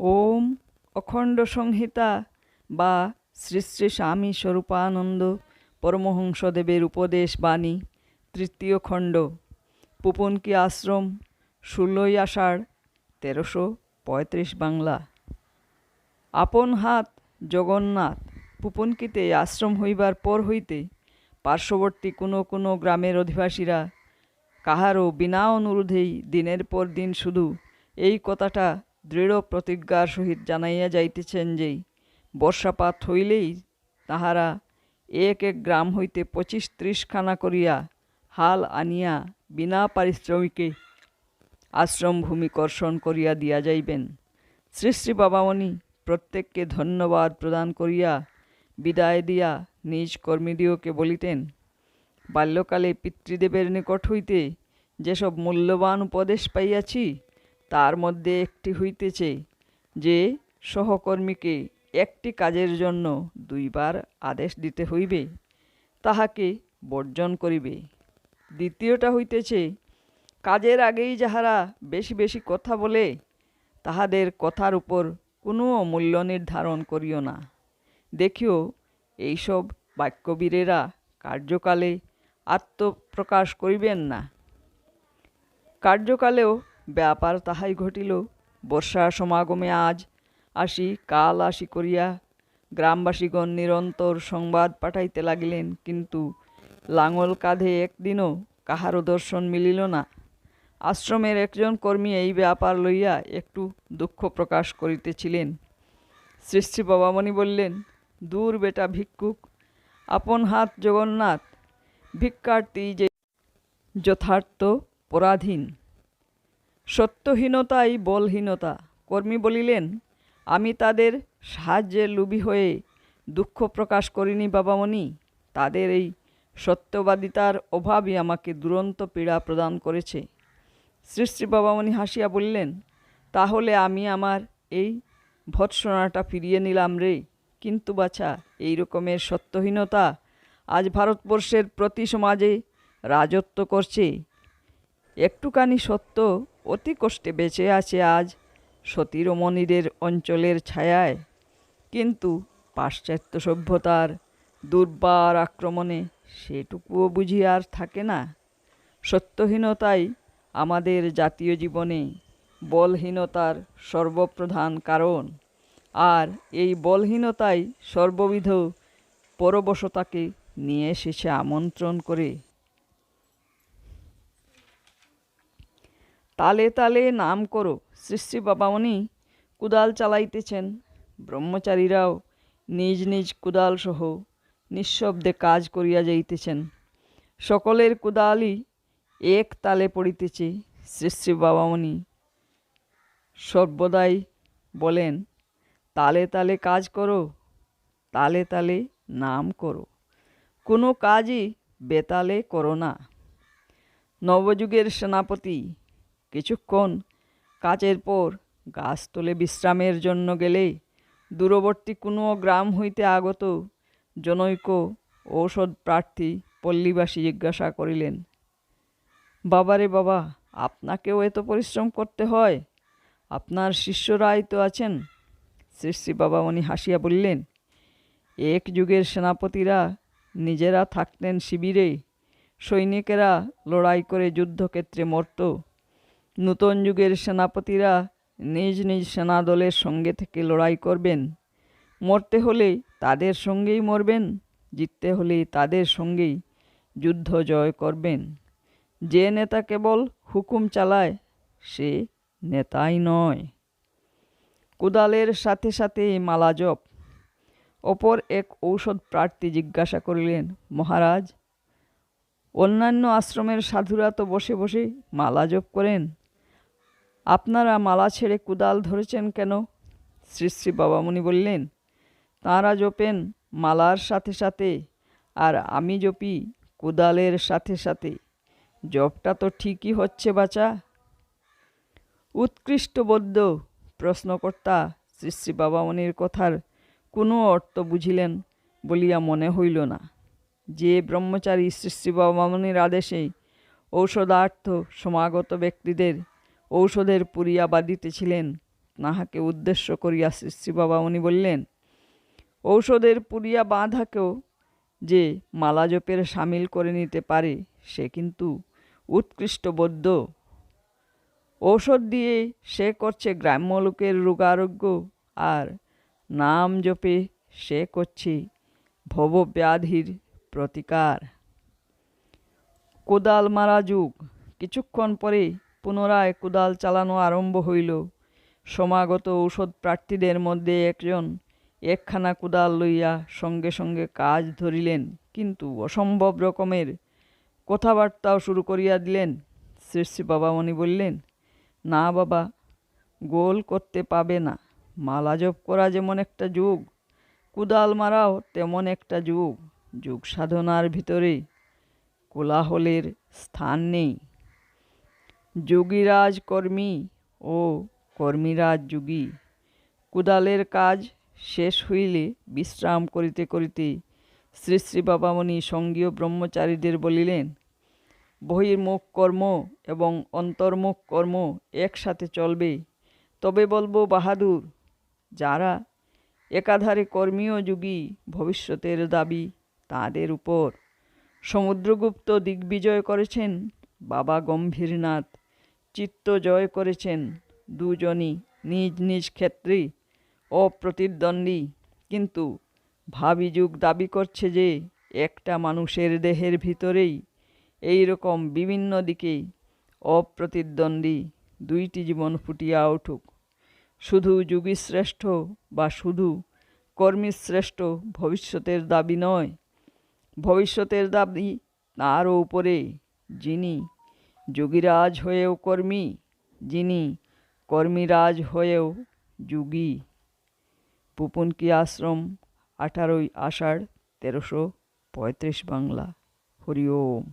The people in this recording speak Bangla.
ওম অখণ্ড সংহিতা বা শ্রী শ্রী স্বামী স্বরূপানন্দ পরমহংসদেবের উপদেশ বাণী, তৃতীয় খণ্ড, পুপনকি আশ্রম, ষোলোই আষাঢ়, তেরোশো পঁয়ত্রিশ বাংলা। আপন হাত জগন্নাথ, পুপনকিতে আশ্রম হইবার পর হইতে পার্শ্ববর্তী কোনো কোনো গ্রামের অধিবাসীরা কাহারও বিনা অনুরোধেই দিনের পর দিন শুধু এই কথাটা দৃঢ় প্রতিজ্ঞার সহিত জানাইয়া যাইতেছেন যে বর্ষাপাত হইলেই তাহারা এক এক গ্রাম হইতে পঁচিশ ত্রিশখানা করিয়া হাল আনিয়া বিনা পারিশ্রমিকে আশ্রম ভূমি কর্ষণ করিয়া দিয়া যাইবেন। শ্রী শ্রী বাবামণি প্রত্যেককে ধন্যবাদ প্রদান করিয়া বিদায় দিয়া নিজ কর্মীদিওকে বলিতেন, বাল্যকালে পিতৃদেবের নিকট হইতে যেসব মূল্যবান উপদেশ পাইয়াছি তার মধ্যে একটি হইতেছে যে সহকর্মীকে একটি কাজের জন্য দুইবার আদেশ দিতে হইবে, তাহাকে বর্জন করিবে। দ্বিতীয়টা হইতেছে, কাজের আগেই যাহারা বেশি বেশি কথা বলে, তাহাদের কথার উপর কোনো মূল্য নির্ধারণ করিও না। দেখিও, এইসব বাক্যবীরেরা কার্যকালে আত্মপ্রকাশ করিবেন না। কার্যকালেও ব্যাপার তাহাই ঘটিল। বর্ষার সমাগমে আজ আসি, কাল আসি করিয়া। গ্রামবাসীগণ নিরন্তর সংবাদ পাঠাইতে লাগিলেন, কিন্তু লাঙল কাঁধে একদিনও কাহারও দর্শন মিলিল না। আশ্রমের একজন কর্মী এই ব্যাপার লইয়া একটু দুঃখ প্রকাশ করিতেছিলেন। শ্রী বাবামণি বললেন, দূর বেটা ভিক্ষুক, আপন হাত জগন্নাথ, ভিক্ষার্থী যে যথার্থ পরাধীন। সত্যহীনতাই বলহীনতা। কর্মী বলিলেন, আমি তাদের সাহায্যে লুবি হয়ে দুঃখ প্রকাশ করিনি বাবামণি। তাদের এই সত্যবাদিতার অভাবই আমাকে দুরন্ত পীড়া প্রদান করেছে। শ্রী শ্রী বাবামণি হাসিয়া বললেন, তাহলে আমি আমার এই ভৎসনাটা ফিরিয়ে নিলাম রে। কিন্তু বাছা, এই রকমের সত্যহীনতা আজ ভারতবর্ষের প্রতি সমাজে রাজত্ব করছে। একটুখানি সত্য অতি কষ্টে বেঁচে আছে আজ সতীরমণিদের অঞ্চলের ছায়ায়। কিন্তু পাশ্চাত্য সভ্যতার দুর্বার আক্রমণে সেটুকুও বুঝি আর থাকে না। সত্যহীনতাই আমাদের জাতীয় জীবনে বলহীনতার সর্বপ্রধান কারণ। আর এই বলহীনতাই সর্ববিধ পরবশতাকে নিয়ে এসেছে আমন্ত্রণ করে। তালে তালে নাম করো। শ্রী শ্রী বাবামণি কুদাল চালাইতেছেন। ব্রহ্মচারীরাও নিজ নিজ কুদাল সহ নিঃশব্দে কাজ করিয়া যাইতেছেন। সকলের কুদালই এক তালে পড়িতেছে, শ্রী শ্রী বাবামণি। সর্বদাই বলেন, তালে তালে কাজ করো, তালে তালে নাম করো। কোনো কাজই বেতালে করো না। নবযুগের সেনাপতি কিছুক্ষণ কাজের পর গাছতলে বিশ্রামের জন্য গেলে দূরবর্তী কোনো গ্রাম হইতে আগত জনৈক ঔষধ প্রার্থী পল্লীবাসী জিজ্ঞাসা করিলেন, বাবারে বাবা, আপনাকেও এত পরিশ্রম করতে হয়? আপনার শিষ্যরাই তো আছেন? শ্রী শ্রী বাবামণি হাসিয়া বললেন, এক যুগের সেনাপতিরা নিজেরা থাকতেন শিবিরে, সৈনিকেরা লড়াই করে যুদ্ধক্ষেত্রে মরত। নূতন যুগের সেনাপতিরা নিজ নিজ সেনাদলের সঙ্গে থেকে লড়াই করবেন। মরতে হলে তাদের সঙ্গেই মরবেন, জিততে হলে তাদের সঙ্গেই যুদ্ধ জয় করবেন। যে নেতা কেবল হুকুম চালায়, সে নেতাই নয়। কোদালের সাথে সাথে মালা জপ। অপর এক ঔষধ প্রার্থী জিজ্ঞাসা করিলেন, মহারাজ, অন্যান্য আশ্রমের সাধুরা তো বসে বসে মালা জপ করেন। আপনারা মালা ছেড়ে কুদাল ধরেছেন কেন? শ্রী শ্রী বাবামণি বললেন, তাঁরা জপেন মালার সাথে সাথে আর আমি জপি কুদালের সাথে সাথে। জপটা তো ঠিকই হচ্ছে বাচা উৎকৃষ্ট বৌদ্ধ প্রশ্নকর্তা শ্রী শ্রী বাবামণির কথার কোনো অর্থ বুঝিলেন বলিয়া মনে হইল না। যে ব্রহ্মচারী শ্রী শ্রী বাবামণির আদেশে ঔষধার্থ সমাগত ব্যক্তিদের ঔষধের পুরিয়া বাঁধিতেছিলেন তাহাকে উদ্দেশ্য করিয়া শ্রী বাবা উনি বললেন, ঔষধের পুরিয়া বাঁধাকেও যে মালাজপের সামিল করে নিতে পারে, সে কিন্তু উৎকৃষ্ট বৌদ্ধ ঔষধ দিয়ে সে করছে গ্রাম্য লোকের রোগারোগ্য, আর নাম জপে সে করছে ভবব্যাধির প্রতিকার। কোদাল মারা যুগ। কিছুক্ষণ পরে পুনরায় কোদাল চালানো আরম্ভ হইল। সমাগত ঔষধ প্রার্থীদের মধ্যে একজন একখানা কোদাল লইয়া সঙ্গে সঙ্গে কাজ ধরিলেন। কিন্তু অসম্ভব রকমের কথাবার্তাও শুরু করিয়া দিলেন। শ্রী বাবামণি বললেন, না বাবা, গোল করতে পাবে না। মালা জপ করা যেমন একটা যুগ, কুদাল মারাও তেমন একটা যুগ। যুগ সাধনার ভিতরে কোলাহলের স্থান নেই। যোগীরাজ কর্মী ও কর্মীরাজ যোগী। কুদালের কাজ শেষ হইলে বিশ্রাম করিতে করিতে শ্রী শ্রী বাবামণি সঙ্গীয় ব্রহ্মচারীদের বলিলেন, বহির্মুখ কর্ম এবং অন্তর্মুখ কর্ম একসাথে চলবে। তবে বলব, বাহাদুর, যারা একাধারে কর্মীয় যুগী ভবিষ্যতের দাবি তাদের উপর। সমুদ্রগুপ্ত দিগ্বিজয় করেছেন বাবা গম্ভীরনাথ। চিত্ত জয় করেছেন দুজনই, নিজ নিজ ক্ষেত্রে অপ্রতিদ্বন্দ্বী। কিন্তু ভাবি যুগ দাবি করছে যে একটা মানুষের দেহের ভিতরেই এই রকম বিভিন্ন দিকে অপ্রতিদ্বন্দ্বী দুইটি জীবন ফুটিয়া উঠুক। শুধু যুগী শ্রেষ্ঠ বা শুধু কর্মী শ্রেষ্ঠ ভবিষ্যতের দাবি নয়, ভবিষ্যতের দাবি তারও উপরে যিনি যোগীরাজ হয়েও কর্মী, যিনি কর্মীরাজ হয়েও যুগী। পুপুনকি আশ্রম? আঠারোই আষাঢ় তেরোশো পঁয়ত্রিশ বাংলা। হরি ওম।